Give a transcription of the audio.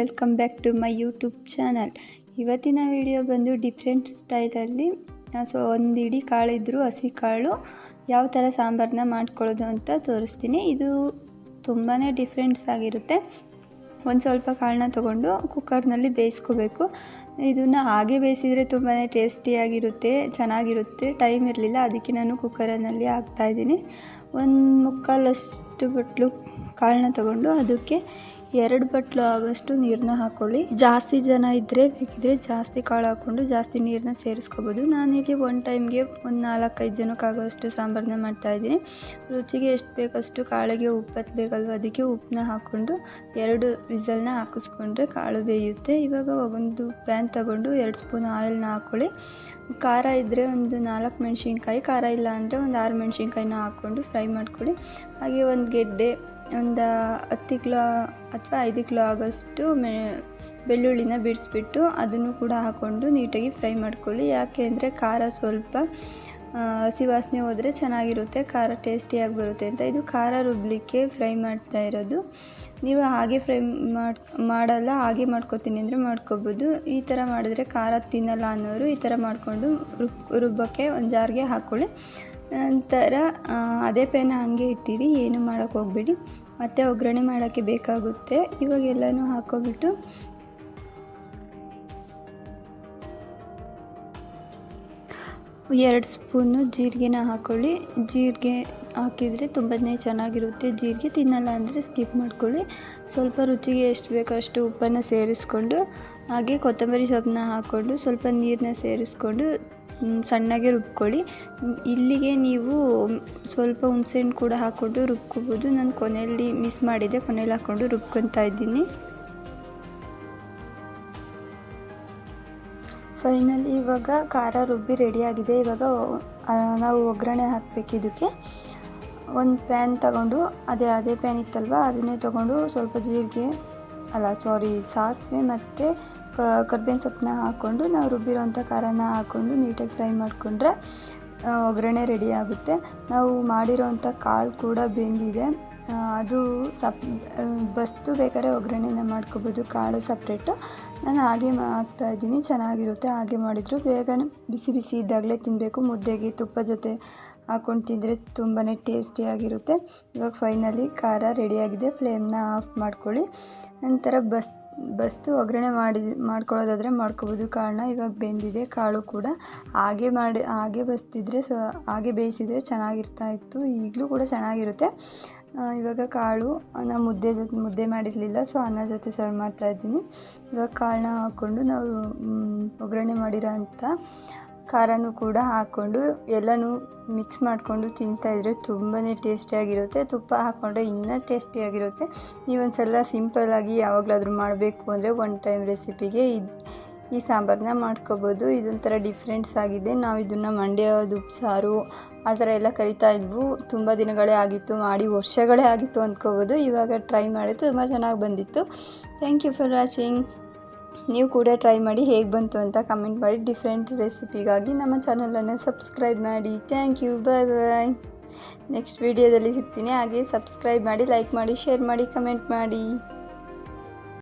Welcome back to my YouTube channel. ಇವತ್ತಿನ video ಬಂದು different ಸ್ಟೈಲಲ್ಲಿ ಸೊ ಒಂದು ಇಡೀ ಕಾಳಿದ್ರು ಹಸಿ ಕಾಳು, ಯಾವ ಥರ ಸಾಂಬಾರನ್ನ ಮಾಡ್ಕೊಳ್ಳೋದು ಅಂತ ತೋರಿಸ್ತೀನಿ. ಇದು ತುಂಬಾ ಡಿಫ್ರೆಂಟ್ಸ್ ಆಗಿರುತ್ತೆ. ಒಂದು ಸ್ವಲ್ಪ ಕಾಳನ್ನ ತೊಗೊಂಡು ಕುಕ್ಕರ್ನಲ್ಲಿ ಬೇಯಿಸ್ಕೋಬೇಕು. ಇದನ್ನು ಹಾಗೆ ಬೇಯಿಸಿದರೆ ತುಂಬಾ ಟೇಸ್ಟಿಯಾಗಿರುತ್ತೆ ಚೆನ್ನಾಗಿರುತ್ತೆ ಟೈಮ್ ಇರಲಿಲ್ಲ, ಅದಕ್ಕೆ ನಾನು ಕುಕ್ಕರನ್ನಲ್ಲಿ ಹಾಕ್ತಾಯಿದ್ದೀನಿ ಒಂದು ಮುಕ್ಕಾಲಷ್ಟು ಬಟ್ಲು ಕಾಳನ್ನ ತಗೊಂಡು ಅದಕ್ಕೆ ಎರಡು ಬಟ್ಲು ಆಗೋಷ್ಟು ನೀರನ್ನ ಹಾಕ್ಕೊಳ್ಳಿ ಜಾಸ್ತಿ ಜನ ಇದ್ದರೆ ಬೇಕಿದ್ರೆ ಜಾಸ್ತಿ ಕಾಳು ಹಾಕ್ಕೊಂಡು ಜಾಸ್ತಿ ನೀರನ್ನ ಸೇರಿಸ್ಕೋಬೋದು. ನಾನಿಲ್ಲಿ ಒನ್ ಟೈಮ್ಗೆ ಒಂದು ನಾಲ್ಕೈದು ಜನಕ್ಕಾಗೋಷ್ಟು ಸಾಂಬಾರನ್ನ ಮಾಡ್ತಾಯಿದ್ದೀನಿ ರುಚಿಗೆ ಎಷ್ಟು ಬೇಕಷ್ಟು ಕಾಳಿಗೆ ಉಪ್ಪತ್ತು ಬೇಕಲ್ವ ಅದಕ್ಕೆ ಉಪ್ಪನ್ನ ಹಾಕ್ಕೊಂಡು ಎರಡು ವಿಸಲ್ನ ಹಾಕಿಸ್ಕೊಂಡ್ರೆ ಕಾಳು ಬೇಯುತ್ತೆ. ಇವಾಗ ಒಂದು ಪ್ಯಾನ್ ತಗೊಂಡು ಎರಡು ಸ್ಪೂನ್ ಆಯಿಲ್ನ ಹಾಕ್ಕೊಳ್ಳಿ ಖಾರ ಇದ್ದರೆ ಒಂದು ನಾಲ್ಕು ಮೆಣಸಿನ್ಕಾಯಿ, ಖಾರ ಇಲ್ಲ ಅಂದರೆ ಒಂದು ಆರು ಮೆಣಸಿನ್ಕಾಯಿನ ಹಾಕ್ಕೊಂಡು ಫ್ರೈ ಮಾಡ್ಕೊಳ್ಳಿ. ಹಾಗೆ ಒಂದು ಗೆಡ್ಡೆ ಒಂದು ಹತ್ತು ಕಿಲೋ ಅಥವಾ ಐದು ಕಿಲೋ ಆಗೋಷ್ಟು ಮೆ, ಬೆಳ್ಳುಳ್ಳಿನ ಬಿಡಿಸ್ಬಿಟ್ಟು ಅದನ್ನು ಕೂಡ ಹಾಕ್ಕೊಂಡು ನೀಟಾಗಿ ಫ್ರೈ ಮಾಡ್ಕೊಳ್ಳಿ. ಯಾಕೆ ಅಂದರೆ ಖಾರ ಸ್ವಲ್ಪ ಹಸಿ ವಾಸನೆ ಹೋದರೆ ಚೆನ್ನಾಗಿರುತ್ತೆ, ಖಾರ ಟೇಸ್ಟಿಯಾಗಿ ಬರುತ್ತೆ ಅಂತ. ಇದು ಖಾರ ರುಬ್ಬಲಿಕ್ಕೆ ಫ್ರೈ ಮಾಡ್ತಾ ಇರೋದು. ನೀವು ಹಾಗೆ ಫ್ರೈ ಮಾಡಿ, ಮಾಡಲ್ಲ, ಹಾಗೆ ಮಾಡ್ಕೋತೀನಿ ಅಂದರೆ ಮಾಡ್ಕೋಬೋದು. ಈ ಥರ ಮಾಡಿದ್ರೆ ಖಾರ ತಿನ್ನಲ್ಲ ಅನ್ನೋರು ಈ ಥರ ಮಾಡಿಕೊಂಡು ರುಬ್, ರುಬ್ಬಕ್ಕೆ ಒಂದು ಜಾರ್ಗೆ ಹಾಕ್ಕೊಳ್ಳಿ ನಂತರ ಅದೇ ಪೇನ ಹಾಗೆ ಇಟ್ಟಿರಿ, ಏನು ಮಾಡೋಕ್ಕೆ ಹೋಗಬೇಡಿ. ಮತ್ತು ಒಗ್ಗರಣೆ ಮಾಡೋಕ್ಕೆ ಬೇಕಾಗುತ್ತೆ. ಇವಾಗ ಎಲ್ಲನೂ ಹಾಕೋಬಿಟ್ಟು ಎರಡು ಸ್ಪೂನು ಜೀರಿಗೆನ ಹಾಕ್ಕೊಳ್ಳಿ ಜೀರಿಗೆ ಹಾಕಿದರೆ ತುಂಬಾ ಚೆನ್ನಾಗಿರುತ್ತೆ. ಜೀರಿಗೆ ತಿನ್ನಲ್ಲ ಅಂದರೆ ಸ್ಕಿಪ್ ಮಾಡ್ಕೊಳ್ಳಿ. ಸ್ವಲ್ಪ ರುಚಿಗೆ ಎಷ್ಟು ಬೇಕೋ ಅಷ್ಟು ಉಪ್ಪನ್ನು ಸೇರಿಸ್ಕೊಂಡು, ಹಾಗೆ ಕೊತ್ತಂಬರಿ ಸೊಪ್ಪನ್ನ ಹಾಕ್ಕೊಂಡು ಸ್ವಲ್ಪ ನೀರನ್ನ ಸೇರಿಸ್ಕೊಂಡು ಸಣ್ಣಗೆ ರುಬ್ಕೊಳ್ಳಿ. ಇಲ್ಲಿಗೆ ನೀವು ಸ್ವಲ್ಪ ಹುಣಸೆಹಣ್ಣು ಕೂಡ ಹಾಕ್ಕೊಂಡು ರುಬ್ಕೋಬೋದು. ನಾನು ಕೊನೆಯಲ್ಲಿ ಮಿಸ್ ಮಾಡಿದೆ ಕೊನೆಯಲ್ಲಿ ಹಾಕ್ಕೊಂಡು ರುಬ್ಕೊತಾ ಇದ್ದೀನಿ. ಫೈನಲಿ ಇವಾಗ ಖಾರ ರುಬ್ಬಿ ರೆಡಿಯಾಗಿದೆ ಇವಾಗ ನಾವು ಒಗ್ಗರಣೆ ಹಾಕಬೇಕು ಇದಕ್ಕೆ. ಒಂದು ಪ್ಯಾನ್ ತಗೊಂಡು, ಅದೇ ಅದೇ ಪ್ಯಾನ್ ಇತ್ತಲ್ವ, ಅದನ್ನೇ ತಗೊಂಡು ಸ್ವಲ್ಪ ಜೀರಿಗೆ ಅಲ್ಲ ಸಾರಿ ಸಾಸಿವೆ ಮತ್ತು ಕರ್ಬೇವಿನ ಸೊಪ್ಪನ್ನ ಹಾಕ್ಕೊಂಡು ನಾವು ರುಬ್ಬಿರೋಂಥ ಖಾರನ ಹಾಕ್ಕೊಂಡು ನೀಟಾಗಿ ಫ್ರೈ ಮಾಡಿಕೊಂಡ್ರೆ ಒಗ್ಗರಣೆ ರೆಡಿ ಆಗುತ್ತೆ. ನಾವು ಮಾಡಿರೋವಂಥ ಕಾಳು ಕೂಡ ಬೆಂದಿದೆ. ಅದು ಸಪ್ ಬಸ್ತು ಬೇಕಾದ್ರೆ ಒಗ್ಗರಣೆನ ಮಾಡ್ಕೋಬೋದು, ಕಾಳು ಸಪ್ರೇಟು ನಾನು ಹಾಗೆ ಇದ್ದೀನಿ, ಚೆನ್ನಾಗಿರುತ್ತೆ. ಹಾಗೆ ಮಾಡಿದ್ರು ಬೇಗನೆ ಬಿಸಿ ಬಿಸಿ ಇದ್ದಾಗಲೇ ತಿನ್ನಬೇಕು ಮುದ್ದೆಗೆ ತುಪ್ಪ ಜೊತೆ ಹಾಕ್ಕೊಂಡು ತಿಂದರೆ ತುಂಬಾ ಟೇಸ್ಟಿಯಾಗಿರುತ್ತೆ ಇವಾಗ ಫೈನಲಿ ಖಾರ ರೆಡಿಯಾಗಿದೆ ಫ್ಲೇಮ್ನ ಆಫ್ ಮಾಡ್ಕೊಳ್ಳಿ. ನಂತರ ಬಸ್, ಬಸ್ತು ಒಗ್ಗರಣೆ ಮಾಡಿ ಮಾಡ್ಕೊಳ್ಳೋದಾದರೆ ಮಾಡ್ಕೋಬೋದು. ಕಾಳನ್ನ ಇವಾಗ ಬೆಂದಿದೆ, ಕಾಳು ಕೂಡ. ಹಾಗೆ ಮಾಡಿ, ಹಾಗೆ ಬಸ್ತಿದ್ರೆ ಸೊ, ಹಾಗೆ ಬೇಯಿಸಿದರೆ ಚೆನ್ನಾಗಿರ್ತಾ ಇತ್ತು. ಈಗಲೂ ಕೂಡ ಚೆನ್ನಾಗಿರುತ್ತೆ. ಇವಾಗ ಕಾಳು ನಾನು ಮುದ್ದೆ ಜೊತೆ, ಮುದ್ದೆ ಮಾಡಿರಲಿಲ್ಲ ಸೊ ಅನ್ನ ಜೊತೆ ಸರ್ವ್ ಮಾಡ್ತಾಯಿದ್ದೀನಿ ಇವಾಗ ಕಾಳನ್ನ ಹಾಕ್ಕೊಂಡು ನಾವು ಒಗ್ಗರಣೆ ಮಾಡಿರೋ ಖಾರನೂ ಕೂಡ ಹಾಕ್ಕೊಂಡು ಎಲ್ಲನೂ ಮಿಕ್ಸ್ ಮಾಡಿಕೊಂಡು ತಿಂತಾಯಿದ್ರೆ ತುಂಬಾ ಟೇಸ್ಟಿಯಾಗಿರುತ್ತೆ ತುಪ್ಪ ಹಾಕ್ಕೊಂಡ್ರೆ ಇನ್ನೂ ಟೇಸ್ಟಿಯಾಗಿರುತ್ತೆ ನೀವೊಂದು ಸಲ ಸಿಂಪಲ್ಲಾಗಿ ಯಾವಾಗಲಾದರೂ ಮಾಡಬೇಕು ಅಂದರೆ ಒನ್ ಟೈಮ್ ರೆಸಿಪಿಗೆ ಇದು, ಈ ಸಾಂಬಾರನ್ನ ಮಾಡ್ಕೋಬೋದು. ಇದೊಂಥರ ಡಿಫ್ರೆನ್ಸ್ ಆಗಿದೆ. ನಾವು ಇದನ್ನು ಮಂಡ್ಯದ ಉಪ್ಸಾರು ಆ ಥರ ಎಲ್ಲ ಕರಿತಾ ಇದ್ವು. ತುಂಬ ದಿನಗಳೇ ಆಗಿತ್ತು, ಮಾಡಿ ವರ್ಷಗಳೇ ಆಗಿತ್ತು ಅಂದ್ಕೋಬೋದು. ಇವಾಗ ಟ್ರೈ ಮಾಡಿ ತುಂಬ ಚೆನ್ನಾಗಿ ಬಂದಿತ್ತು. ಥ್ಯಾಂಕ್ ಯು ಫಾರ್ ವಾಚಿಂಗ್ ನೀವು ಕೂಡ ಟ್ರೈ ಮಾಡಿ ಹೇಗೆ ಬಂತು ಅಂತ ಕಮೆಂಟ್ ಮಾಡಿ ಡಿಫ್ರೆಂಟ್ ರೆಸಿಪಿಗಾಗಿ ನಮ್ಮ ಚಾನಲನ್ನು ಸಬ್ಸ್ಕ್ರೈಬ್ ಮಾಡಿ. Thank you bye bye next ವಿಡಿಯೋದಲ್ಲಿ ಸಿಗ್ತೀನಿ. ಹಾಗೆ ಸಬ್ಸ್ಕ್ರೈಬ್ ಮಾಡಿ ಲೈಕ್ ಮಾಡಿ ಶೇರ್ ಮಾಡಿ ಕಮೆಂಟ್ ಮಾಡಿ.